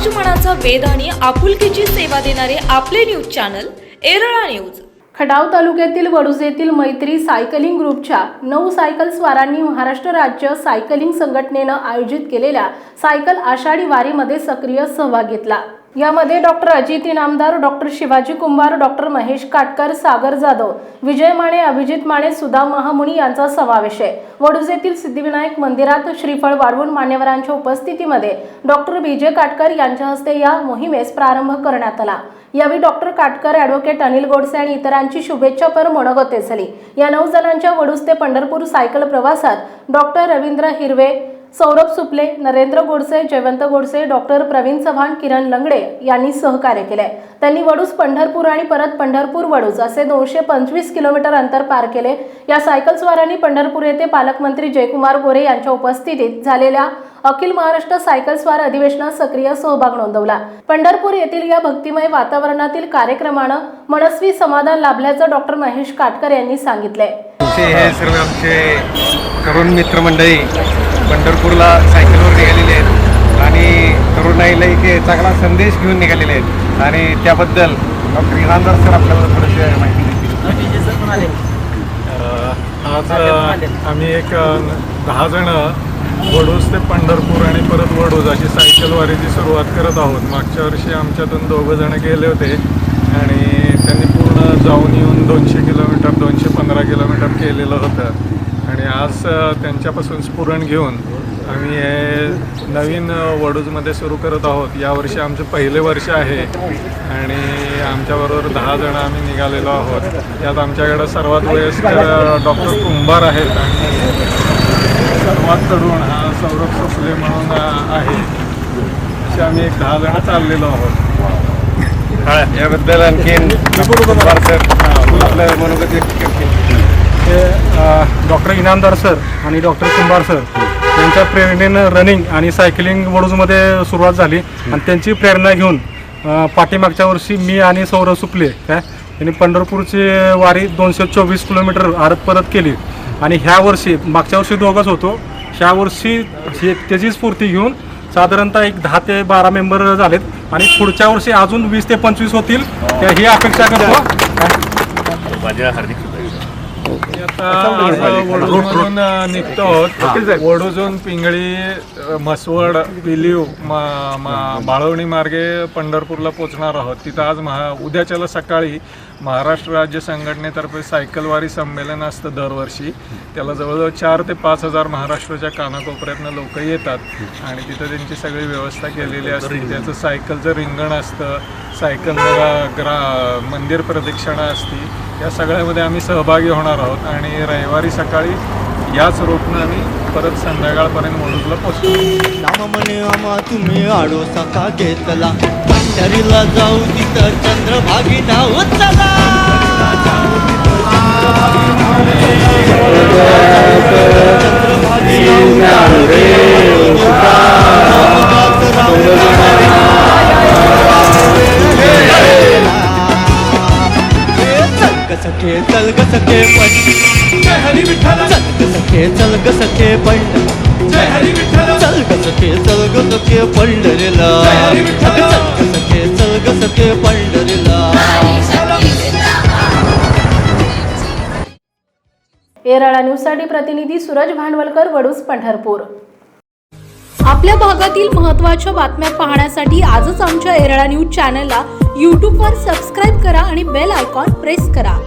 समाजमनाचा वेद आणि आपुलकीची सेवा देणारे आपले न्यूज चॅनल एरळा न्यूज. खटाव तालुक्यातील वडूज येथील मैत्री सायकलिंग ग्रुपच्या नऊ सायकल स्वारांनी महाराष्ट्र राज्य सायकलिंग संघटनेनं आयोजित केलेल्या सायकल आषाढी वारीमध्ये सक्रिय सहभाग घेतला. यामध्ये doctor Ajit Inamdar doctor Shivaji Kumbhar doctor Mahesh Katkar Sagar Jadhav Vijay Mane Abhijit Mane Sudha Mahamuni यांचा समावेश आहे. वडूज येथील सिद्धिविनायक मंदिरात श्रीफळ वाढवून मान्यवरांच्या उपस्थितीमध्ये डॉक्टर विजय काटकर यांच्या हस्ते या मोहिमेस प्रारंभ करण्यात आला. यावेळी डॉक्टर काटकर ॲडव्होकेट अनिल गोडसे आणि इतरांची शुभेच्छापर मनोगते झाली या नऊ जणांच्या वडूज ते पंढरपूर सायकल प्रवासात डॉक्टर रवींद्र हिरवे सौरभ सुपले नरेंद्र गोडसे जयवंत गोडसे डॉक्टर प्रवीण चव्हाण किरण लंगडे यांनी सहकार्य केले त्यांनी वडूज पंढरपूर आणि परत पंढरपूर वडूज असे दोनशे पंचवीस किलोमीटर अंतर पार केले. या सायकल स्वारांनी पंढरपूर येथे पालकमंत्री जयकुमार गोरे यांच्या उपस्थितीत झालेल्या अखिल महाराष्ट्र सायकल स्वार अधिवेशनात सक्रिय सहभाग नोंदवला. पंढरपूर येथील या भक्तिमय वातावरणातील कार्यक्रमानं मनस्वी समाधान लाभल्याचं डॉक्टर महेश काटकर यांनी सांगितले हे सर्व आमचे तरुण मित्रमंडळी पंढरपूरला सायकलवर निघालेले आहेत. आणि तरुणाईला एक चांगला संदेश घेऊन निघालेले आहेत. आणि त्याबद्दल डॉक्टर इनामदार सर आपल्याला थोडीशी माहिती देतील. आज आम्ही एक दहा जण वडूज ते पंढरपूर आणि परत वडूज अशी सायकल वारीची सुरुवात करत आहोत. मागच्या वर्षी आमच्यातून दोघं जण गेले होते. आणि त्यांनी पूर्ण जाऊन येऊन दोनशे किलोमीटर दोनशे पंधरा किलोमीटर केलेलं होतं. आणि आज त्यांच्यापासून स्फुरण घेऊन आम्ही हे नवीन वडूजमध्ये सुरू करत आहोत. यावर्षी आमचं पहिले वर्ष आहे आणि आमच्याबरोबर दहा जण आम्ही निघालेलो आहोत. यात आमच्याकडं सर्वात वयस्कर डॉक्टर कुंभार आहेत आणि सर्वात तरुण हा सौरभ सुपले म्हणून आहे. असे आम्ही एक दहा जण चाललेलो आहोत. हा याबद्दल आणखीन मनोगत हे डॉक्टर इनामदार सर आणि डॉक्टर कुंभार सर यांच्या प्रेरणेनं रनिंग आणि सायकलिंग वडूजमध्ये सुरुवात झाली. आणि त्यांची प्रेरणा घेऊन पाठीमागच्या वर्षी मी आणि सौरभ सुपले काय यांनी पंढरपूरची वारी दोनशे चोवीस किलोमीटर आरत परत केली. आणि ह्या वर्षी मागच्या वर्षी दोघंच होतो. ह्या वर्षी ही- त्याची स्फूर्ती घेऊन साधारणतः एक दहा ते बारा मेंबर झालेत. आणि पुढच्या वर्षी अजून वीस ते पंचवीस होतील. त्या- ही अपेक्षा करतो. माझ्या हार्दिक आज वडूजमधून निघतो आहोत वडूजून पिंगळी म्हसवड पिलीव मा- मा- बाळवणी मार्गे पंढरपूरला पोचणार आहोत तिथं आज महा उद्याच्याला सकाळी महाराष्ट्र राज्य संघटनेतर्फे सायकलवारी संमेलन असतं दरवर्षी त्याला जवळजवळ चार ते पाच हजार महाराष्ट्राच्या कानाकोपऱ्यातनं लोक येतात आणि तिथं त्यांची सगळी व्यवस्था केलेली असते त्याचं सायकलचं रिंगण असतं सायकल ग्रा मंदिर प्रदक्षिणा असती या सगळ्यामध्ये आम्ही सहभागी होणार आहोत आणि रविवारी सकाळी याच रोपनं आम्ही परत संध्याकाळपर्यंत वडूजला पोचतो नाम म्हणे तुम्ही आडो सखा घेतला. पंढरीला जाऊ तिथं चंद्रभागी नाव चला. सखे पण चल ग सखे चल ग सखे पण चल ग सखे चल ग सखे पंढरीला. चल ग सखे चल ग सखे पंढरीला. येरळा न्यूजसाठी प्रतिनिधी सूरज भांडवलकर वडूज पंढरपूर. आपल्या भागातील महत्त्वाच्या बातम्या पाहण्यासाठी आजच आमच्या एरळा न्यूज चॅनलला यूट्यूबवर सबस्क्राईब करा आणि बेल आयकॉन प्रेस करा.